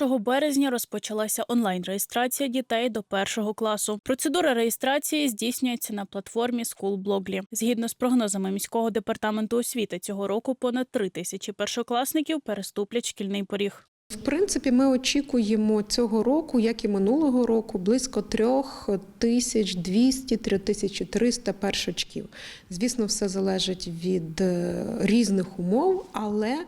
1 березня розпочалася онлайн-реєстрація дітей до першого класу. Процедура реєстрації здійснюється на платформі Schoolblogly. Згідно з прогнозами міського департаменту освіти, цього року понад три тисячі першокласників переступлять шкільний поріг. В принципі, ми очікуємо цього року, як і минулого року, близько трьох тисяч 200 3300 першачків. Звісно, все залежить від е, різних умов, але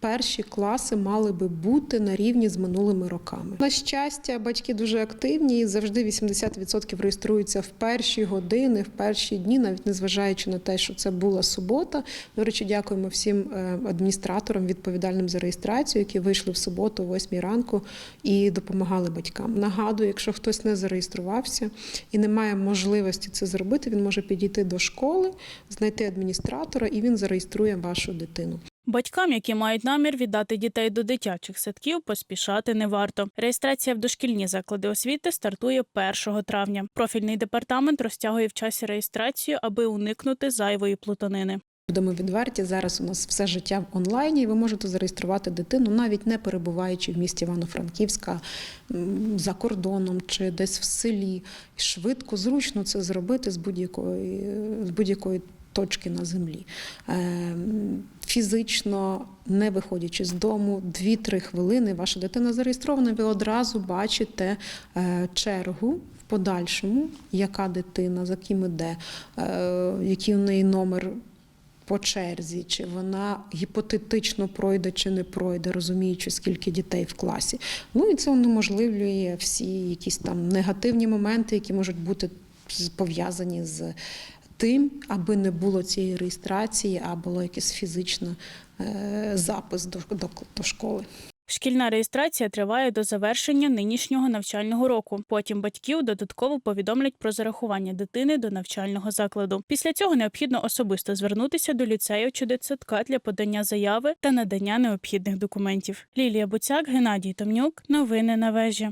перші класи мали би бути на рівні з минулими роками. На щастя, батьки дуже активні і завжди 80% реєструються в перші години, в перші дні, навіть незважаючи на те, що це була субота. До речі, дякуємо всім е, адміністраторам, відповідальним за реєстрацію, які вийшли в суботу, о 8 ранку і допомагали батькам. Нагадую, якщо хтось не зареєструвався і не має можливості це зробити, він може підійти до школи, знайти адміністратора і він зареєструє вашу дитину. Батькам, які мають намір віддати дітей до дитячих садків, поспішати не варто. Реєстрація в дошкільні заклади освіти стартує 1 травня. Профільний департамент розтягує в часі реєстрацію, аби уникнути зайвої плутанини. Будемо відверті. Зараз у нас все життя в онлайні, і ви можете зареєструвати дитину, навіть не перебуваючи в місті Івано-Франківська за кордоном чи десь в селі. Швидко, зручно це зробити з будь-якої з будь-якої точки на землі. Ем, Фізично, не виходячи з дому, 2-3 хвилини ваша дитина зареєстрована, ви одразу бачите е, чергу подальшому, яка дитина, за ким іде, е, який у неї номер по черзі, чи вона гіпотетично пройде чи не пройде, розуміючи, скільки дітей в класі. Ну і це унеможливлює всі якісь там негативні моменти, які можуть бути пов'язані з тим, аби не було цієї реєстрації, а було якийсь фізичний е, запис до, до, до школи. Шкільна реєстрація триває до завершення нинішнього навчального року. Потім батьків додатково повідомлять про зарахування дитини до навчального закладу. Після цього необхідно особисто звернутися до ліцею чи дитсадка для подання заяви та надання необхідних документів. Лілія Буцяк, Геннадій Томнюк. Новини на вежі.